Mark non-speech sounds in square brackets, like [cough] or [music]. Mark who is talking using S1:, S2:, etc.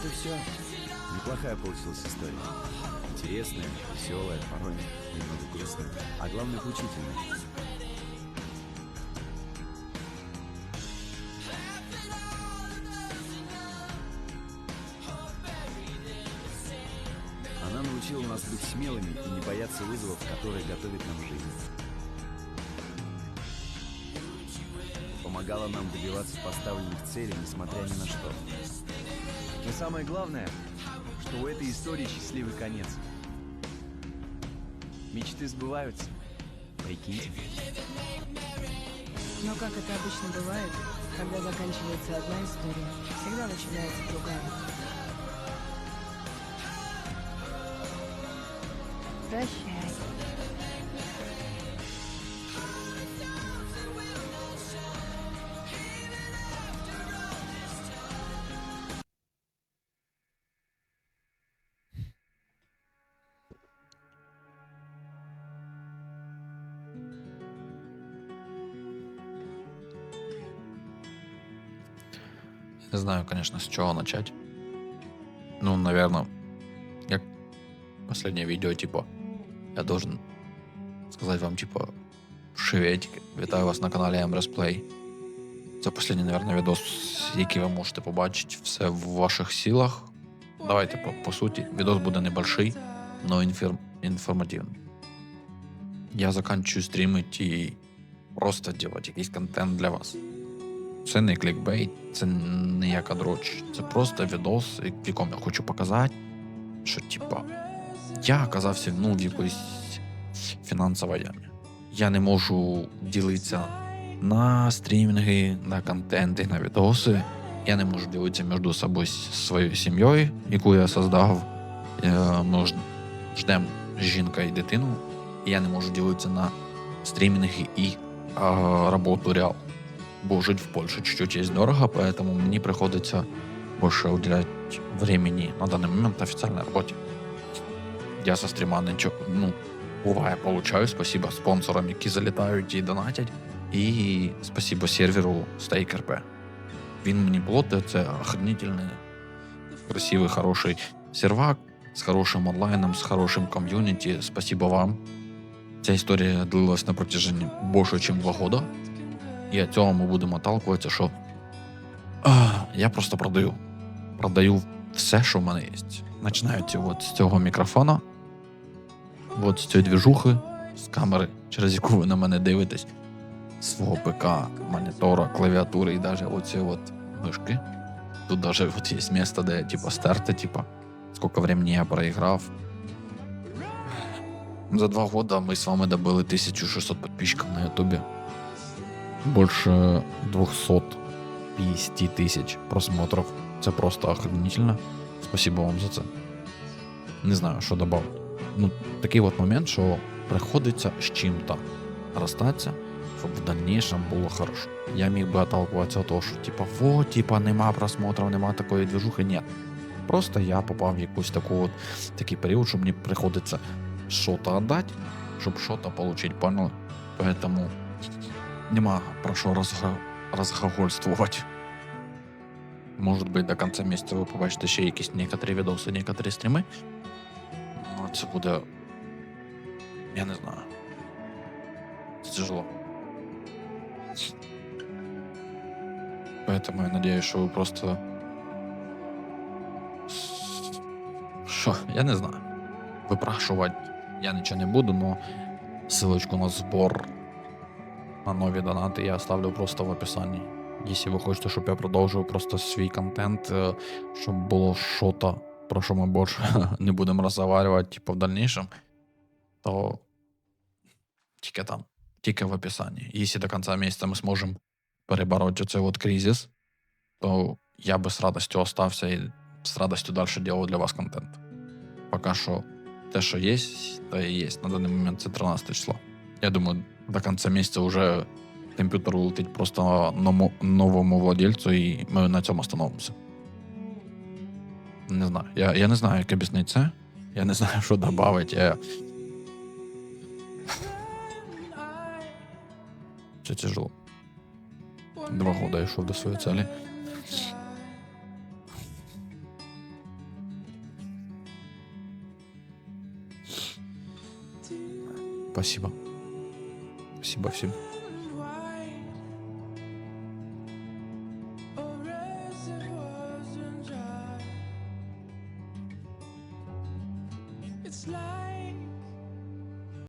S1: Вот и все. Неплохая получилась история. Интересная, веселая, порой немного грустная, а главное поучительная. Она научила нас быть смелыми и не бояться вызовов, которые готовит нам жизнь. Помогала нам добиваться поставленных целей, несмотря ни на что. Но самое главное, что у этой истории счастливый конец. Мечты сбываются. Прикиньте.
S2: Но как это обычно бывает, когда заканчивается одна история, всегда начинается другая. Прощай.
S3: Не знаю, конечно, с чего начать. Ну, наверное, как последнее видео, типа, я должен сказать вам, типа, Шеветики. Вітаю вас на каналі Play. Це останній, наверное, відос, який ви можете побачити все в ваших силах. Давайте, по, по суті, відос буде небольший, но інфір... інформативний. Я заканчую стрімити і просто робити якийсь контент для вас. Це не клікбейт, це не яка дроч. Це просто відос, в якому я хочу показати, що типа я оказався ну, в якоїсь фінансовій ямі. Я не можу ділитися на стрімінги, на контенти, на відоси. Я не можу ділитися між собою своєю сім'єю, яку я создав. Ми ждемо жінка і дитину. Я не можу ділитися на стрімінги і роботу реал бо жить в Польше чуть-чуть есть дорого, поэтому мне приходится больше уделять времени на данный момент официальной работе. Я со стрима нічого, ну, буває, получаю. Спасибо спонсорам, які залітають і донатять. І спасибо серверу StakeRP. Він мені платить, це охренительний, красивий, хороший сервак з хорошим онлайном, з хорошим ком'юніті. Спасибо вам. Ця історія длилась на протяжении більше, ніж два года. І від цього ми будемо отталкуватися, що а, я просто продаю. Продаю все, що в мене є. Починаючи от з цього мікрофона, от з цієї двіжухи, з камери, через яку ви на мене дивитесь, свого ПК, монітора, клавіатури і навіть оці от мишки. Тут даже от є місце, де типа стерти, типа, скільки времени я проіграв. За два года ми з вами добили 1600 підписчиків на Ютубі больше 250 тысяч просмотров. Це просто охренительно. Спасибо вам за це. Не знаю, що добавити. Ну, такий от момент, що приходиться з чим-то розстатися, щоб в дальнейшем було хорошо. Я міг би отталкуватися від того, що типа, во, типа, нема просмотрів, нема такої движухи. Ні. Просто я попав в якусь таку от, такий період, що мені приходиться що-то віддати, щоб що-то отримати, поняли? Поэтому нема про що розга... розглагольствувати. Може бути, до кінця місяця ви побачите ще якісь некоторі відоси, некоторі стріми. Ну, це буде. Я не знаю. Це тяжело. Поэтому я надеюсь, що ви просто. Що? Я не знаю. Випрашувати я нічого не буду, но ссылочку на збор на нові донати я оставлю просто в описанні. Якщо ви хочете, щоб я продовжив просто свій контент, е, щоб було що-то, про що ми більше [laughs] не будемо розговорювати типу, в дальнейшем, то тільки там, тільки в описанні. Якщо до кінця місяця ми зможемо перебороти оцей от кризис, то я би з радістю остався і з радістю далі делаю для вас контент. Поки що те, що є, то і є. На даний момент це 13 число. Я думаю, до конца месяца уже компьютер улетить просто новому, новому владельцю, і ми на цьому остановимся. Не знаю. Я я не знаю, как об'яснити це. Я не знаю, что добавить. Я... Це тяжело. Два года я йшов до своей цели. Спасибо. Спасибо всем.
S4: It's like